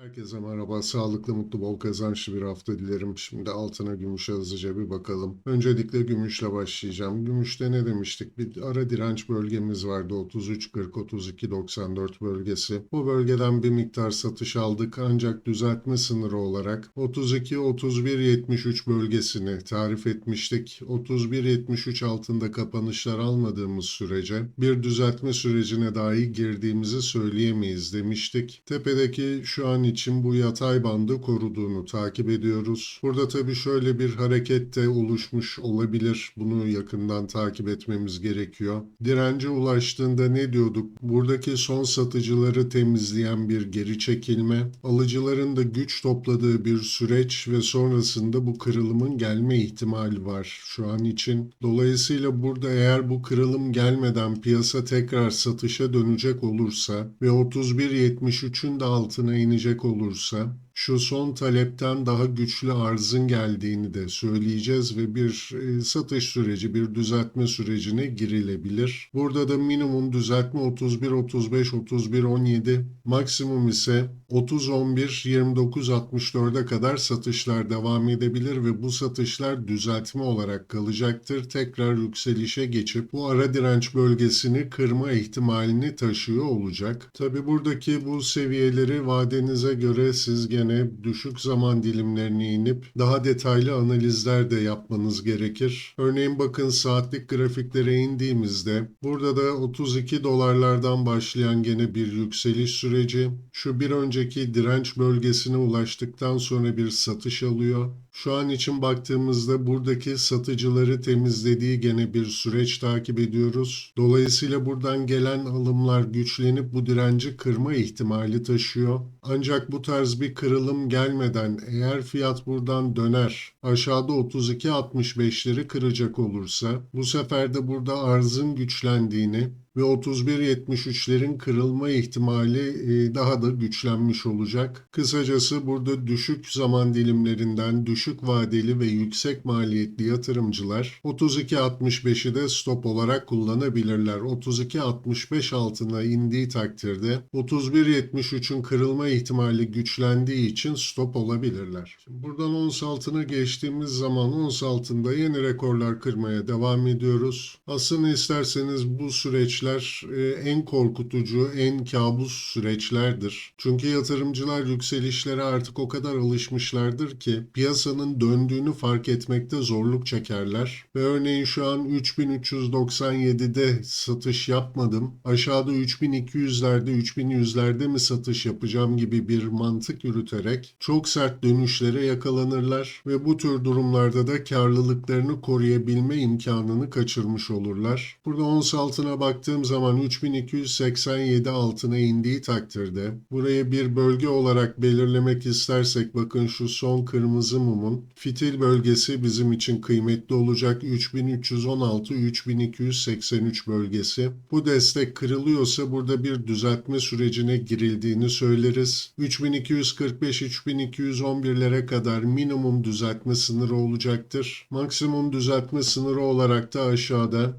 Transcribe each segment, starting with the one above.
Herkese merhaba, sağlıklı, mutlu, bol kazançlı bir hafta dilerim. Şimdi altına gümüşe hızlıca bir bakalım. Öncelikle gümüşle başlayacağım. Gümüşte ne demiştik? Bir ara direnç bölgemiz vardı. 33-40-32-94 bölgesi. Bu bölgeden bir miktar satış aldık ancak düzeltme sınırı olarak 32-31-73 bölgesini tarif etmiştik. 31-73 altında kapanışlar almadığımız sürece bir düzeltme sürecine dahi girdiğimizi söyleyemeyiz demiştik. Tepedeki şu an için bu yatay bandı koruduğunu takip ediyoruz. Burada tabii şöyle bir hareket de oluşmuş olabilir. Bunu yakından takip etmemiz gerekiyor. Dirence ulaştığında ne diyorduk? Buradaki son satıcıları temizleyen bir geri çekilme, alıcıların da güç topladığı bir süreç ve sonrasında bu kırılımın gelme ihtimali var şu an için. Dolayısıyla burada eğer bu kırılım gelmeden piyasa tekrar satışa dönecek olursa ve 31.73'ün de altına inecek olursa şu son talepten daha güçlü arzın geldiğini de söyleyeceğiz ve bir e, satış süreci, bir düzeltme sürecine girilebilir. Burada da minimum düzeltme 31 35 31 17, maksimum ise 30 11 29 64'e kadar satışlar devam edebilir ve bu satışlar düzeltme olarak kalacaktır. Tekrar yükselişe geçip bu ara direnç bölgesini kırma ihtimalini taşıyor olacak. Tabi buradaki bu seviyeleri vadenize göre siz gene düşük zaman dilimlerine inip daha detaylı analizler de yapmanız gerekir. Örneğin bakın saatlik grafiklere indiğimizde burada da 32 dolarlardan başlayan gene bir yükseliş süreci. Şu bir önceki direnç bölgesine ulaştıktan sonra bir satış alıyor. Şu an için baktığımızda buradaki satıcıları temizlediği gene bir süreç takip ediyoruz. Dolayısıyla buradan gelen alımlar güçlenip bu direnci kırma ihtimali taşıyor. Ancak bu tarz bir kırılım gelmeden eğer fiyat buradan döner aşağıda 32.65'leri kıracak olursa bu sefer de burada arzın güçlendiğini ve 31.73'lerin kırılma ihtimali e, daha da güçlenmiş olacak. Kısacası burada düşük zaman dilimlerinden düşük vadeli ve yüksek maliyetli yatırımcılar 32.65'i de stop olarak kullanabilirler. 32.65 altına indiği takdirde 31.73'ün kırılma ihtimali güçlendiği için stop olabilirler. Şimdi buradan ons altına geçtiğimiz zaman ons altında yeni rekorlar kırmaya devam ediyoruz. Aslında isterseniz bu süreçler e, en korkutucu, en kabus süreçlerdir. Çünkü yatırımcılar yükselişlere artık o kadar alışmışlardır ki piyasanın döndüğünü fark etmekte zorluk çekerler. Ve örneğin şu an 3397'de satış yapmadım. Aşağıda 3200'lerde, 3100'lerde mi satış yapacağım gibi bir mantık yürüterek çok sert dönüşlere yakalanırlar ve bu tür durumlarda da karlılıklarını koruyabilme imkanını kaçırmış olurlar. Burada ons altına baktığım zaman 3287 altına indiği takdirde burayı bir bölge olarak belirlemek istersek bakın şu son kırmızı mumun fitil bölgesi bizim için kıymetli olacak 3316-3283 bölgesi. Bu destek kırılıyorsa burada bir düzeltme sürecine girildiğini söyleriz. 3245-3211'lere kadar minimum düzeltme sınırı olacaktır. Maksimum düzeltme sınırı olarak da aşağıda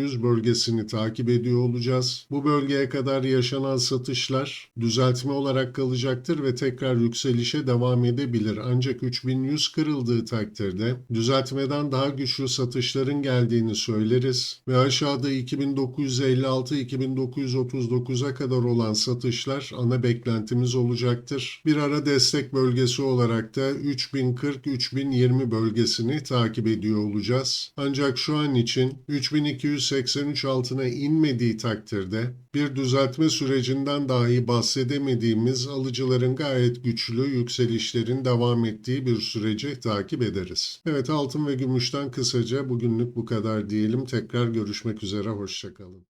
3116-3100 bölgesini takip ediyor olacağız. Bu bölgeye kadar yaşanan satışlar düzeltme olarak kalacaktır ve tekrar yükselişe devam edebilir. Ancak 3100 kırıldığı takdirde düzeltmeden daha güçlü satışların geldiğini söyleriz ve aşağıda 2956-2939'a kadar olan satışlar ana beklentimiz olacaktır. Bir ara destek bölgesi olarak da 3040-3020 bölgesini takip ediyor olacağız. Ancak şu an için 3283 altına inmediği takdirde bir düzeltme sürecinden dahi bahsedemediğimiz alıcıların gayet güçlü yükselişlerin devam ettiği bir süreci takip ederiz. Evet altın ve gümüşten kısaca bugünlük bu kadar diyelim. Tekrar görüşmek üzere hoşçakalın.